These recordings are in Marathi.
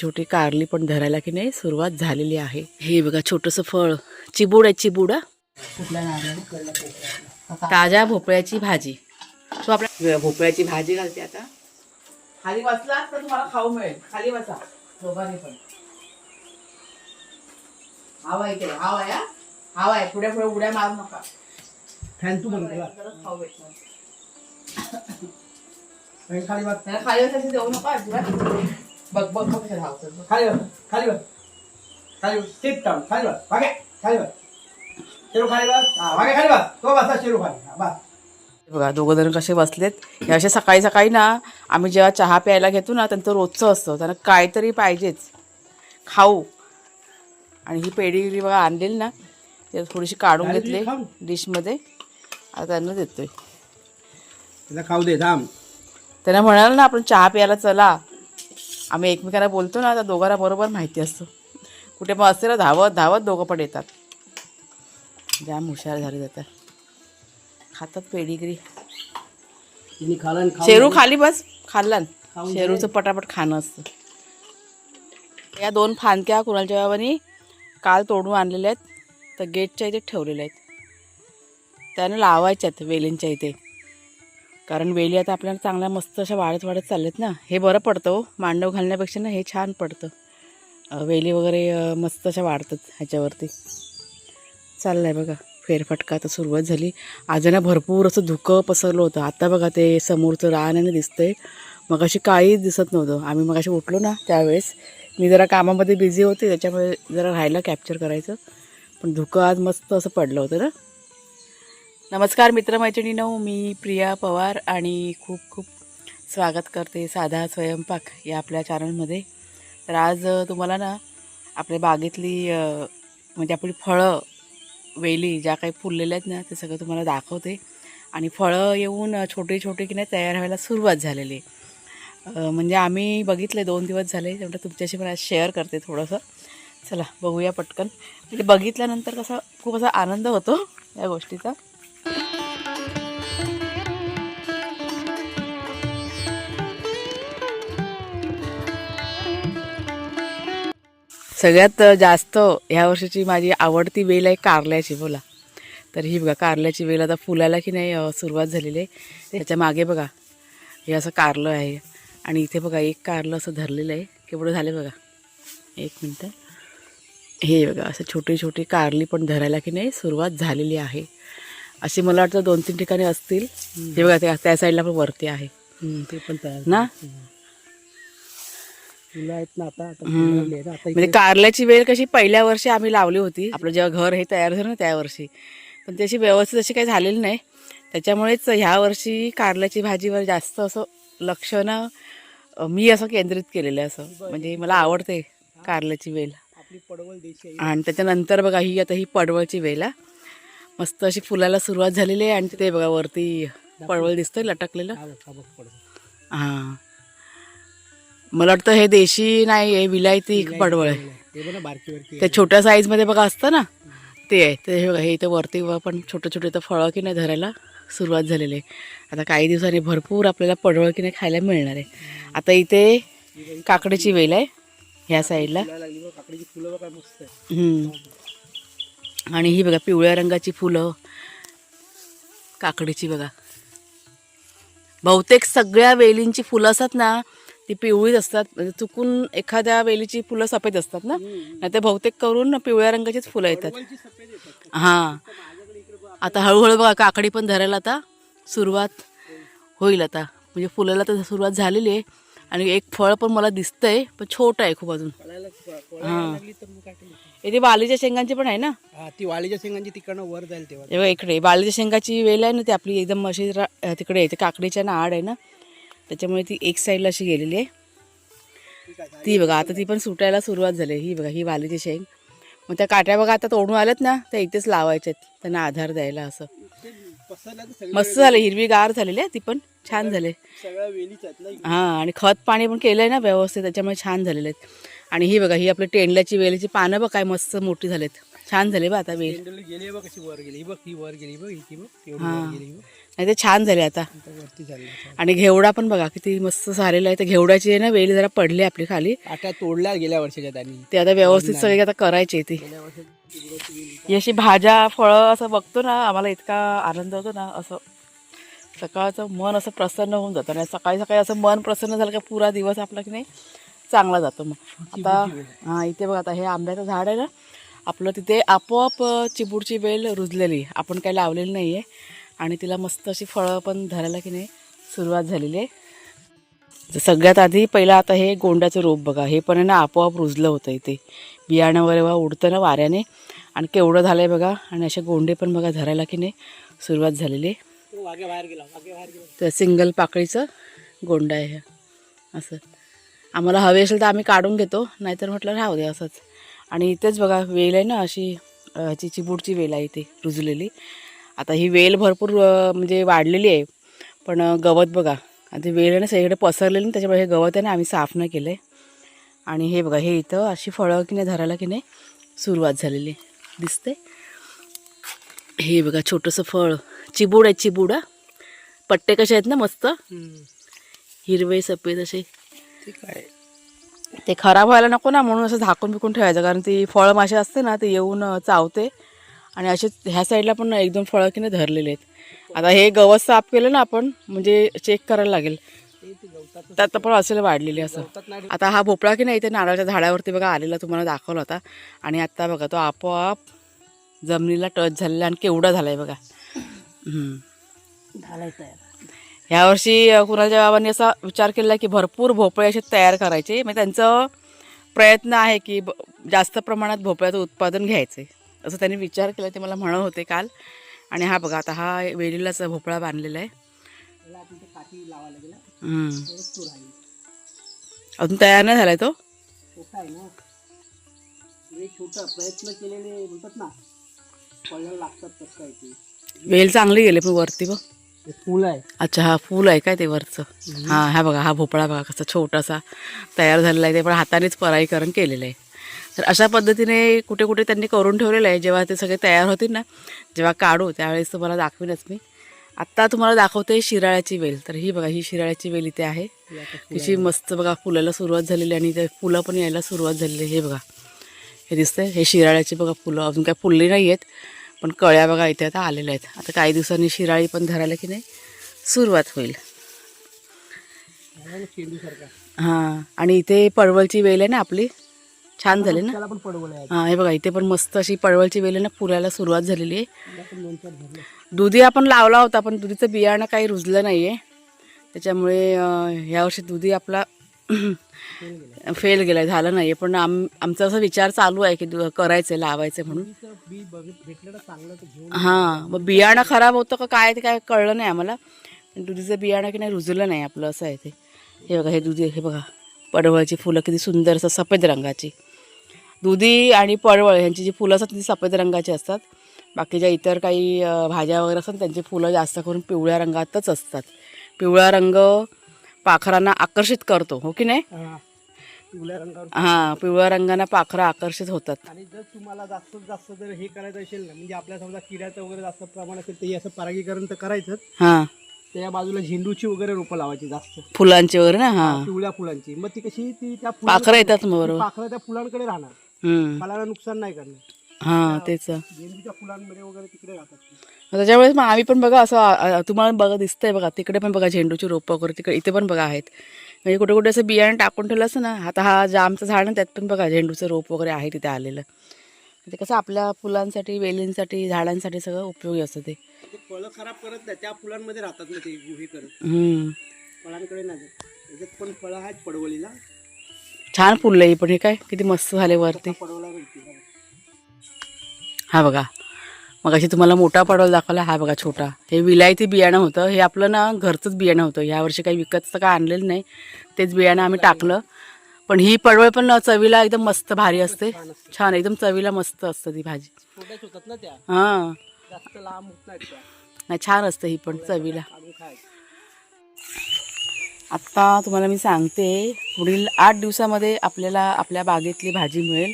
छोटी कारली पण धरायला की नाही सुरुवात झालेली आहे. हे बघा छोटस फळ. चिबूड आहे चिबूड ताज्या भोपळ्याची भाजी. तो आपल्या भोपळ्याची भाजी घालते आता. खाली बसला तर तुम्हाला खाऊ मिळेल. खाली बसा. दोघांनी पण. हवा आहे इकडे. हवा आहे? हवा आहे पुढे पुढे उड्या मारू नका. फॅन तू केला खाऊ भेटणार. खाली बस. त्याला खाली बसायचं देऊ नका. अजिबात. बघ बघ बघ. खाली बस खाली बस खाली बस सिट डाऊन खाली बस वागे खाली बस शेरू खाली बस हा वागे खाली बस तो बसा शेरू खाली. हा, बस. बघा दोघं जण कसे बसलेत. हे असे सकाळी सकाळी ना आम्ही जेव्हा चहा प्यायला घेतो ना त्यांचं रोजचं असतं. त्यांना काहीतरी पाहिजेच. खाऊ. आणि ही पेढी बघा आणलेली ना ते थोडीशी काढून घेतली? डिशमध्ये. आता त्यांना देतोय. खाऊ दे थांब. त्यांना म्हणाल ना आपण चहा प्यायला चला. आम्ही एकमेकांना बोलतो ना त्या दोघांना बरोबर माहिती असतं. कुठे पण असते ना धावत धावत दोघं पण येतात. जाम हुशार झाले जातात. खातात तिने खाला खाऊ शेरू खाली बस खाल्ला शेरूचं पटापट खाणं असतं. या दोन फांदक्या कुणालच्या बाबांनी काल तोडून आणलेल्या आहेत तर गेटच्या इथे ठेवलेल्या आहेत. त्याने लावायच्या आहेत वेलींच्या इथे. कारण वेली आता आपल्याला चांगल्या मस्त अशा वाढत वाढत चालल्यात ना. हे बरं पडतं हो. मांडव घालण्यापेक्षा ना हे छान पडतं. वेली वगैरे मस्त अशा वाढतात ह्याच्यावरती. चाललं आहे बघा. फेरफटका आता सुरुवात झाली. आज ना भरपूर असं धुकं पसरलं होतं. आता बघा ते समोरचं रानाने दिसतंय. मग अशी काहीच दिसत नव्हतं. आम्ही मग उठलो ना त्यावेळेस. मी जरा कामामध्ये बिझी होते. त्याच्यामुळे जरा राहिलं कॅप्चर करायचं. पण धुकं आज मस्त असं पडलं होतं ना. नमस्कार मित्रमैत्रिणीनो मी प्रिया पवार आणि खूप खूप स्वागत करते साधा स्वयंपाक या आपल्या चॅनलमध्ये तर आज तुम्हाला ना आपल्या बागेतली म्हणजे आपली फळं वेली ज्या काही फुललेल्या आहेत ना ते सगळं तुम्हाला दाखवते. आणि फळं येऊन छोटे छोटे की नाही तयार व्हायला सुरुवात झालेली आहे. म्हणजे आम्ही बघितले दोन दिवस झाले. त्यामुळे तुमच्याशी पण आज शेअर करते थोडंसं. चला बघूया पटकन. म्हणजे बघितल्यानंतर कसा खूप असा आनंद होतो या गोष्टीचा. सगळ्यात जास्त ह्या वर्षीची माझी आवडती वेल आहे कारल्याची बोला. तर ही बघा कारल्याची वेल आता फुलायला की नाही सुरुवात झालेली आहे. त्याच्यामागे बघा हे असं कारलं आहे. आणि इथे बघा एक कारलं असं धरलेलं आहे. केवढं झालं बघा? एक मिनटं. हे बघा असं छोटी छोटी कारली पण धरायला की नाही सुरुवात झालेली आहे. अशी मला वाटतं दोन तीन ठिकाणी असतील. हे बघा त्या त्या साईडला पण वरती आहे. ते पण तयार ना? फुलं आहेत ना आता आता फुलं लागली आहेत. आता म्हणजे कारल्याची वेल कशी पहिल्या वर्षी आम्ही लावली होती. आपलं जेव्हा घर हे तयार झालं ना त्या वर्षी. पण त्याची व्यवस्थित अशी काही झालेली नाही. त्याच्यामुळेच ह्या वर्षी कारल्याची भाजीवर जास्त असं लक्ष ना अं, मी असं केंद्रित केलेलं आहे असं. म्हणजे मला आवडते कारल्याची वेल. आपली पडवळ देशी आहे. आणि त्याच्यानंतर बघा ही आता ही पडवळची वेल आहे. मस्त अशी फुलाला सुरुवात झालेली आहे आणि तिथे बघा वरती पडवळ दिसतंय लटकलेलं. हा बघ, हा बघ पडवळ. हां. मला वाटतं हे देशी नाही हे विलायती पडवळ आहे. ते छोट्या साईजमध्ये बघा असतं ना ते आहे. ते हे इथं वरती व पण छोटं छोटं इथं फळं की नाही धरायला सुरुवात झालेली आहे. आता काही दिवसांनी भरपूर आपल्याला पडवळ की नाही खायला मिळणार आहे. आता इथे काकडीची वेल आहे ह्या साईडला आहे. आणि ही बघा पिवळ्या रंगाची फुलं. काकडीची बघा. बहुतेक सगळ्या वेलींची फुलं असतात ना ती पिवळीच असतात. म्हणजे चुकून एखाद्या वेलीची फुलं सफेद असतात ना? नाही ते बहुतेक करून पिवळ्या रंगाचीच फुलं येतात. हां. आता हळूहळू बघा काकडी पण धरायला आता सुरुवात होईल आता. म्हणजे फुलाला तर सुरुवात झालेली आहे. आणि एक फळ पण मला दिसतंय पण छोटं आहे खूप अजून. केलं? इथे बालीच्या शेंगांची पण आहे ना? हा ती वाळीच्या शेंगांची तिकडनं वर जाईल तेव्हा. इकडे. बालीच्या शेंगाची वेल आहे ना ती आपली एकदम अं, तिकडे आहे ते काकडीच्या ना आड आहे ना? त्याच्यामुळे ती एक साईडला अशी गेलेली आहे. ती बघा आता ती पण सुटायला सुरुवात झाली. ही बघा ही बालीची शेंग मग त्या काट्या बघा आता तोडून आल्यात ना त्या इथेच लावायच्यात. त्यांना आधार द्यायला असं. मस्त झालं हिरवीगार झालेली आहे ती पण. छान झाले वेलीच हां आणि खत पाणी पण केलं आहे ना व्यवस्थित त्याच्यामुळे छान झालेले आहेत. आणि ही बघा ही आपली टेंडल्याची वेलीची पानं बघ काय मस्त मोठी झालेत. छान झाले बा आता वेल. गेली बघ कशी वर गेली. ही बघ ही वर गेली बघ ही बघ एवढी. वर गेली ही बघ. नाही ते छान झाले आता. आता वरती झाली आणि घेवडा पण बघा किती मस्त झालेला आहे. तर घेवडाची आहे ना वेल जरा पडली आपली खाली. आता तोडल्या गेल्या वर्षाच्या त्यांनी. ते आता व्यवस्थित सगळे आता करायचे ती. गेल्या ही अशी भाज्या फळं असं बघतो ना आम्हाला इतका आनंद होतो ना असं सकाळचं मन असं प्रसन्न होऊन जातं. आणि सकाळी सकाळी असं मन प्रसन्न झालं का पुरा दिवस आपला की नाही चांगला जातो मग. आता हां इथे बघा आता हे आंब्याचं झाड आहे ना आपलं तिथे आपोआप चिबूडची वेल रुजलेली. आपण काही लावलेली नाही आहे आणि तिला मस्त अशी फळं पण धरायला की नाही सुरुवात झालेली आहे. सगळ्यात आधी पहिला आता हे गोंड्याचं रोप बघा. हे पण आहे ना आपोआप रुजलं होतं इथे. बियाणं वगैरे वा उडतं ना वाऱ्याने. आणि केवढं झालं आहे बघा. आणि असे गोंडे पण बघा धरायला की नाही सुरुवात झालेली आहे. तर सिंगल पाकळीचं गोंडा आहे असं. आम्हाला हवे असेल तर आम्ही काढून घेतो. नाहीतर म्हटलं राहू दे असंच. आणि इथेच बघा वेल आहे ना अशी ह्याची चिबूडची वेल आहे इथे रुजलेली. आता ही वेल भरपूर म्हणजे वाढलेली आहे पण गवत बघा. आणि ते वेल आहे ना सगळीकडे पसरलेली ना त्याच्यामुळे हे गवत आहे ना आम्ही साफ नाही केलं आहे आणि हे बघा हे इथं अशी फळं की नाही धरायला की नाही सुरुवात झालेली. दिसते हे बघा छोटंसं फळ. चिबूड आहे चिबूड. पट्टे कसे आहेत ना मस्त. हिरवे सफेद असे. ठीक आहे. ते खराब व्हायला नको ना म्हणून असं झाकून बिकून ठेवायचं कारण ती फळं मासे असते ना ते येऊन चावते. आणि असे ह्या साईडला पण एक दोन फळं की नाही धरलेले आहेत. आता हे गवत साफ केलं ना आपण म्हणजे चेक करायला लागेल. त्यात पण असेल वाढलेली असं. आता हा भोपळा की नाही इथे नारळाच्या झाडावरती बघा आलेला तुम्हाला दाखवला होता. आणि आत्ता बघा तो आपोआप जमिनीला टच झालेला आणि केवढा आहे बघा. हम्म. आहे ह्यावर्षी यावर्षी कुणाच्या बाबांनी असा विचार केला की भरपूर भोपळे असे तयार करायचे. म्हणजे त्यांचं प्रयत्न आहे की ब- जास्त प्रमाणात भोपळ्याचं उत्पादन घ्यायचे. असं त्यांनी विचार केला ते मला म्हणत होते काल. आणि हा बघा आता हा वेलीलाच भोपळा बांधलेला आहे. अजून तयार नाही झालाय तो? आहे प्रयत्न केलेले म्हणतात ना लागतात वेल चांगली गेले पण वरती बघ. फुल आहे. अच्छा हा फूल आहे काय ते वरचं? हा हा बघा हा भोपळा बघा कसा छोटासा तयार झालेला आहे. ते पण हातानेच पराईकरण केलेलं आहे. तर अशा पद्धतीने कुठे कुठे त्यांनी करून ठेवलेलं आहे. जेव्हा ते सगळे तयार होतील ना जेव्हा काढू त्यावेळेस तुम्हाला दाखवीनच मी. आत्ता तुम्हाला दाखवते शिराळ्याची वेल. तर ही बघा ही शिराळ्याची वेल इथे आहे. तिची मस्त बघा फुलाला सुरुवात झालेली आणि ते फुलं पण यायला सुरुवात झालेली हे बघा. हे दिसतंय. हे शिराळ्याची बघा फुलं. अजून काय फुलली नाही आहेत पण कळ्या बघा इथे आता आलेल्या आहेत. आता काही दिवसांनी शिराळी पण धरायला की नाही सुरुवात होईल. हां आणि इथे पडवलची वेल आहे ना आपली? छान झाली ना? हां हे बघा इथे पण मस्त अशी पडवलची वेल आहे ना फुलायला सुरुवात झालेली आहे. दुधी आपण लावला होता पण दुधीचं बियाणं काही रुजलं नाही आहे त्याच्यामुळे अं, यावर्षी दुधी आपला फेल गेलं झालं नाही आहे पण आम आमचा असा विचार चालू आहे की दु- करायचं आहे लावायचं म्हणून. हां मग बियाणं खराब होतं का काय ते काय कळलं नाही आम्हाला. पण दुधीचं बियाणं की नाही रुजलं नाही आपलं असं आहे ते. हे बघा हे दुधी हे बघा. पडवळची फुलं किती सुंदर असं सफेद रंगाची. दुधी आणि पडवळ ह्यांची जी फुलं असतात ती सफेद रंगाची असतात. बाकीच्या इतर काही भाज्या वगैरे असतात त्यांची फुलं जास्त करून पिवळ्या रंगातच असतात. पिवळा रंग पाखरांना आकर्षित करतो हो की नाही? हा. पिवळ्या रंगावर. हां पिवळ्या रंगाने पाखरं आकर्षित होतात. आणि जर तुम्हाला जास्तीत जास्त जर हे करायचं असेल ना म्हणजे आपल्या समजा किड्याचं वगैरे जास्त प्रमाण असेल तर हे असं परागीकरण तर करायचंच. हां. त्या बाजूला झेंडूची वगैरे रोपं लावायची जास्त. फुलांची वगैरे ना हां. पिवळ्या फुलांची. मग ती कशी ती त्या पाखरं येतात मग बरोबर. पाखरं त्या फुलांकडे राहणार. हम्म. फळाला नुकसान नाही करणार. हां तेच. झेंडूच्या फुलांमध्ये वगैरे तिकडे राहतात. त्याच्यामुळे मग आम्ही पण बघा असं आ- आ- तुम्हाला बघा दिसतंय बघा तिकडे पण बघा झेंडूची रोपं वगैरे तिकडे इथे पण बघा आहेत. म्हणजे कुठे कुठे असं बियाणं टाकून ठेवलं असं ना आता हा जामचं झाड ना त्यात पण बघा झेंडूचं रोप वगैरे आहे तिथे आलेलं. ते कसं आपल्या फुलांसाठी वेलींसाठी झाडांसाठी सगळं उपयोगी असतं ते. ते फळं खराब करत नाही त्या फुलांमध्ये राहतात ना ते हे करत. हम्म. फळांकडे नाही जात. त्याच्यात पण फळं आहेत पडवलीला छान फुललं ही पण हे काय? किती मस्त झाले वरती. पडवला मिळते हा बघा. मग अशी तुम्हाला मोठा पडवल दाखवला हा बघा छोटा. हे विलायती बियाणं होतं. हे आपलं ना घरचंच बियाणं होतं. यावर्षी काही विकतचं काय आणलेलं नाही. तेच बियाणं आम्ही टाकलं. पण ही पडवळ पण चवीला एकदम मस्त भारी असते. छान एकदम चवीला मस्त असतं ती भाजी. छोट्याच हां. नाही छान असतं ही पण चवीला. आत्ता तुम्हाला मी सांगते पुढील आठ दिवसामध्ये आपल्याला आपल्या बागेतली भाजी मिळेल.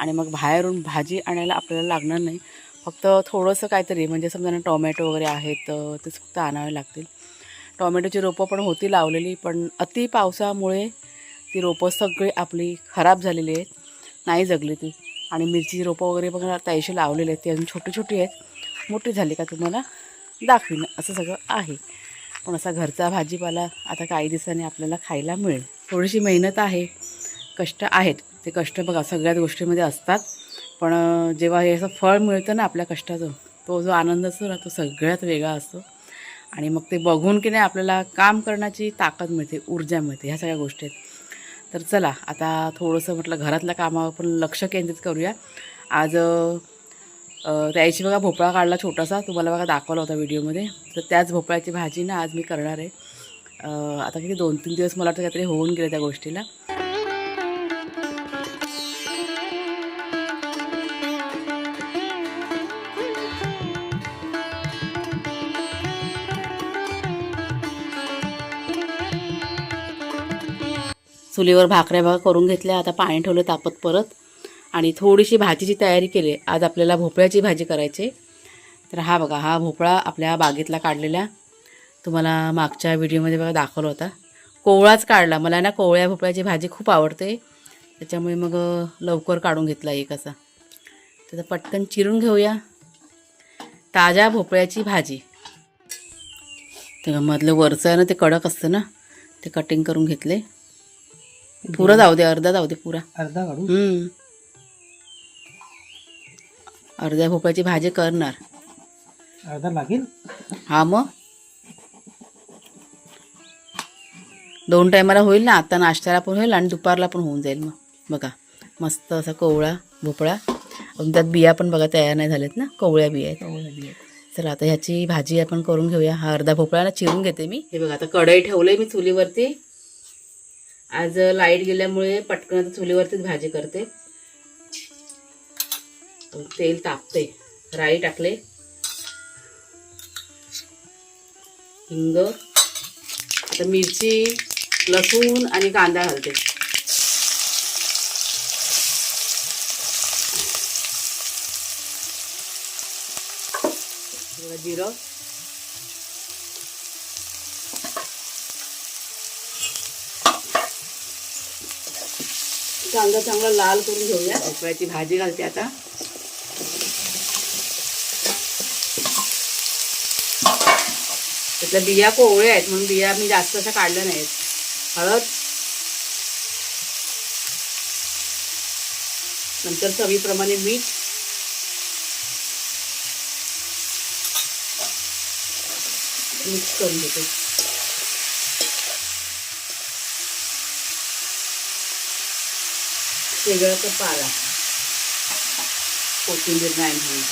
आणि मग बाहेरून भाजी आणायला आपल्याला लागणार नाही. फक्त थोडंसं काहीतरी म्हणजे समजा ना टोमॅटो वगैरे आहेत ते तेच फक्त आणावे लागतील. टोमॅटोची रोपं पण होती लावलेली पण अति पावसामुळे ती रोपं सगळी आपली खराब झालेली आहेत. नाही जगली ती. आणि मिरची रोपं वगैरे पण ताईशी लावलेली आहेत. ती अजून छोटी छोटी आहेत. मोठी झाली का तुम्हाला? दाखवीन. असं सगळं आहे. पण असा घरचा भाजीपाला आता काही दिवसांनी आपल्याला खायला मिळेल. थोडीशी मेहनत आहे. कष्ट आहेत. ते कष्ट बघा सगळ्याच गोष्टीमध्ये असतात. पण जेव्हा हे असं फळ मिळतं ना आपल्या कष्टाचं तो जो आनंद असतो ना तो सगळ्यात वेगळा असतो. आणि मग ते बघून की नाही आपल्याला काम करण्याची ताकद मिळते ऊर्जा मिळते ह्या सगळ्या गोष्टी आहेत. तर चला आता थोडंसं म्हटलं घरातल्या कामावर पण लक्ष केंद्रित करूया. आज त्याची बघा भोपळा काढला छोटासा तुम्हाला बघा दाखवला होता व्हिडिओमध्ये. तर त्याच भोपळ्याची भाजी ना आज मी करणार आहे. आता किती दोन तीन दिवस मला वाटतं काहीतरी होऊन गेले त्या गोष्टीला. चुलीवर भाकऱ्या बघा करून घेतल्या. आता पाणी ठेवलं तापत परत. आणि थोडीशी भाजीची तयारी केली. आज आपल्याला भोपळ्याची भाजी करायची. तर हा बघा हा भोपळा आपल्या बागेतला काढलेला. तुम्हाला मागच्या व्हिडिओमध्ये बघा दाखवला होता. कोवळाच काढला. मला ना कोवळ्या भोपळ्याची भाजी खूप आवडते. त्याच्यामुळे मग लवकर काढून घेतला एक असा. त्याचं पटकन चिरून घेऊया. ताज्या भोपळ्याची भाजी. तर मधलं वरचं आहे ना ते कडक असतं ना ते कटिंग करून घेतले. पुरा जाऊ दे अर्धा जाऊ दे पुरा. अर्धा काढू हम्म. अर्ध्या भोपळ्याची भाजी करणार. अर्धा लागेल? हा मग. दोन टायमाला होईल ना आता नाश्त्याला पण होईल आणि दुपारला पण होऊन जाईल मग. बघा मस्त असा कोवळा भोपळा. त्यात बिया पण बघा तयार नाही झाल्यात ना कोवळ्या बिया आहेत. चला आता ह्याची भाजी आपण करून घेऊया. हा अर्धा भोपळा चिरून घेते मी. हे बघा आता कढई ठेवलंय मी चुलीवरती. आज लाइट गेल्यामुळे पटकन चुलीवरतीच भाजी करते. तेल तापते. राई टाकले. हिंग. आता मिरची लसूण आणि कांदा घालते. जिरं. कांदा चांगला लाल करून घेऊया. भोपळ्याची भाजी घालते आता. त्यातल्या बिया कोवळ्या आहेत म्हणून बिया मी जास्त अशा काढल्या नाहीत. हळद. नंतर चवीप्रमाणे मीठ. मिक्स करून घेते. शेगळाचा पाला. कोथिंबीर नाही म्हणून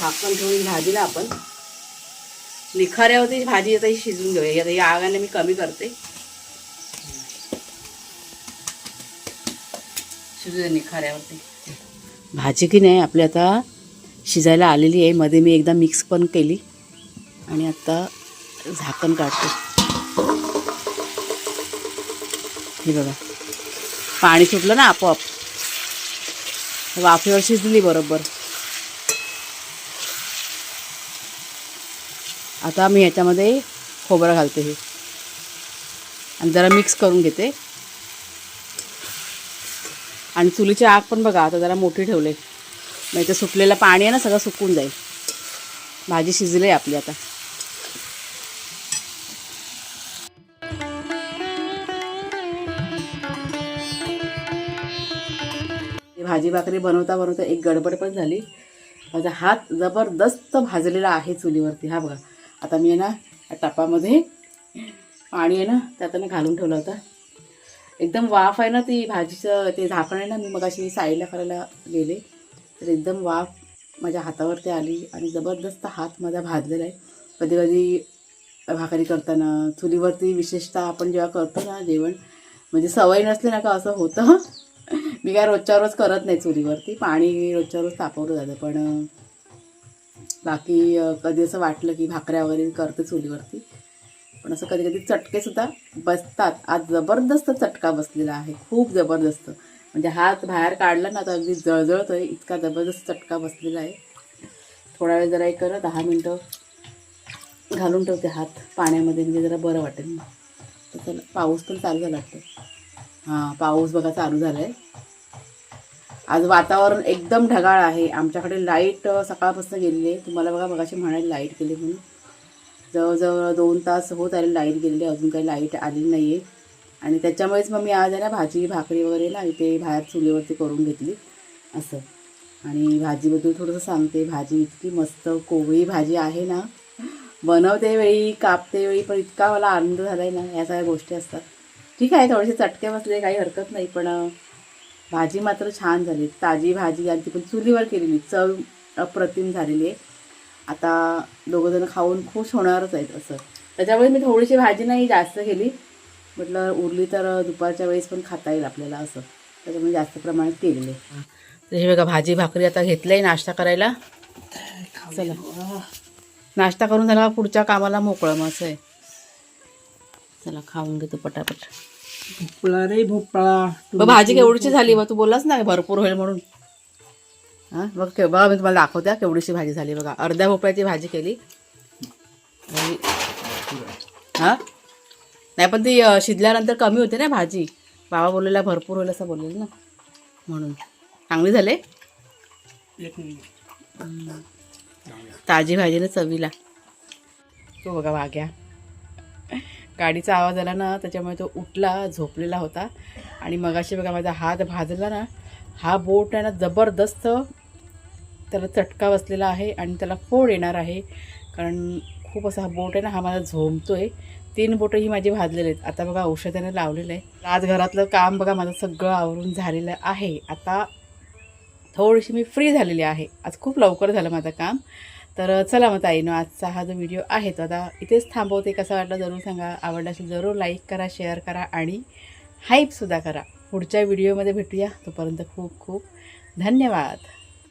झाकण ठेवून भाजीला आपण. निखाऱ्यावरती भाजी आता ही शिजून घेऊया. आता या आगाने मी कमी करते. शिजू निखाऱ्यावरती. भाजी की नाही आपली आता शिजायला आलेली आहे. मध्ये मी एकदा मिक्स पण केली. आणि आता झाकण काढते. हे बघा. पाणी सुटलं ना आपोआप. वाफेवर शिजली बरोबर. आता मी ह्याच्यामध्ये खोबरं घालते हे. आणि जरा मिक्स करून घेते. आणि चुलीची आग पण बघा आता जरा मोठी ठेवले. नाही तर सुटलेलं पाणी आहे ना सगळं सुकून जाईल. भाजी शिजली आहे आपली आता. भाजी भाकरी बनवता बनवता एक गडबड पण झाली. माझा हात जबरदस्त भाजलेला आहे चुलीवरती. हा बघा. आता मी आहे ना टपामध्ये पाणी आहे ना त्यातनं घालून ठेवलं होतं. एकदम वाफ आहे ना ती भाजीचं ते झाकण आहे ना मी मग अशी साईडला करायला गेले. तर एकदम वाफ माझ्या हातावरती आली आणि जबरदस्त हात माझा भाजलेला आहे. कधी कधी भाकरी करताना चुलीवरती विशेषतः आपण जेव्हा करतो ना जेवण म्हणजे सवय नसली ना का असं होतं. मी काय रोजच्या रोज करत नाही चुलीवरती. पाणी रोजच्या रोज तापवलं जातं पण बाकी कधी असं वाटलं की भाकऱ्या वगैरे करते चुलीवरती पण असं कधी कधी चटकेसुद्धा बसतात. आज जबरदस्त चटका बसलेला आहे खूप जबरदस्त. म्हणजे हात बाहेर काढला ना तर अगदी जळजळतोय इतका जबरदस्त चटका बसलेला आहे. थोडा वेळ जरा एक करा दहा मिनटं घालून ठेवते हात पाण्यामध्ये म्हणजे जरा बरं वाटेल तर चला पाऊस पण चालू झाला वाटतं. हां पाऊस बघा चालू झाला आहे आज वातावरण एकदम ढगाळ आहे. आमच्याकडे लाइट सकाळपासून गेलेली आहे. तुम्हाला बघा बघाशी म्हणाले लाइट गेली म्हणून. जवळजवळ दोन तास होत आले लाइट गेलेली अजून काही लाइट आलेली नाही आहे आणि त्याच्यामुळेच मग मी आज आहे ना भाजी भाकरी वगैरे ना इथे बाहेर चुलीवरती करून घेतली. असं. आणि भाजीबद्दल थोडंसं सांगते. भाजी इतकी मस्त कोवळी भाजी आहे ना. बनवते वेळी कापते वेळी पण इतका मला आनंद झाला आहे ना ह्या सगळ्या गोष्टी असतात. ठीक आहे थोडेसे चटके बसले काही हरकत नाही पण भाजी मात्र छान झाली. ताजी भाजी आणि ती पण चुलीवर केलेली. चव अप्रतिम झालेली आहे. आता दोघंजणं खाऊन खुश होणारच आहेत असं. त्याच्यामुळे मी थोडीशी भाजी नाही जास्त केली. म्हटलं उरली तर दुपारच्या वेळेस पण खाता येईल आपल्याला असं. त्याच्यामुळे जास्त प्रमाणात केलेले तर हे बघा भाजी भाकरी आता घेतलंय नाश्ता करायला. चला. नाश्ता करून झाला पुढच्या कामाला मोकळं मग असं आहे. चला खाऊन घेतो पटापट. भोपळा रे भोपळा. भाजी केवढीची झाली? बघ तू बोललास ना भरपूर होईल म्हणून. हां? बघ के बघा मी तुम्हाला दाखवते केवढीशी भाजी झाली बघा. अर्ध्या भोपळ्याची भाजी केली. हां? नाही पण ती शिजल्यानंतर कमी होते ना भाजी. बाबा बोललेला भरपूर होईल असं बोललेलं ना म्हणून. चांगली झाले? एक मिनिट. ताजी भाजी ना चवीला. तो बघा वाघ्या. गाडीचा आवाज आला ना त्याच्यामुळे तो उठला झोपलेला होता. आणि मगाशी बघा माझा हात भाजला ना हा बोट आहे ना जबरदस्त त्याला चटका बसलेला आहे आणि त्याला फोड येणार आहे. कारण खूप असा हा बोट आहे ना हा माझा झोमतोय तीन बोटं ही माझी भाजलेले आहेत. आता बघा औषधाने लावलेलं आहे. आज घरातलं काम बघा माझं सगळं आवरून झालेलं आहे. आता थोडीशी मी फ्री झालेली आहे. आज खूप लवकर झालं माझं काम. तर चला मग ताईनो आजचा हा जो व्हिडिओ आहे तो आता इथेच थांबवते. कसा वाटला जरूर सांगा. आवडला असेल जरूर लाईक करा शेअर करा आणि हाईपसुद्धा करा. पुढच्या व्हिडिओमध्ये भेटूया. तोपर्यंत खूप खूप धन्यवाद.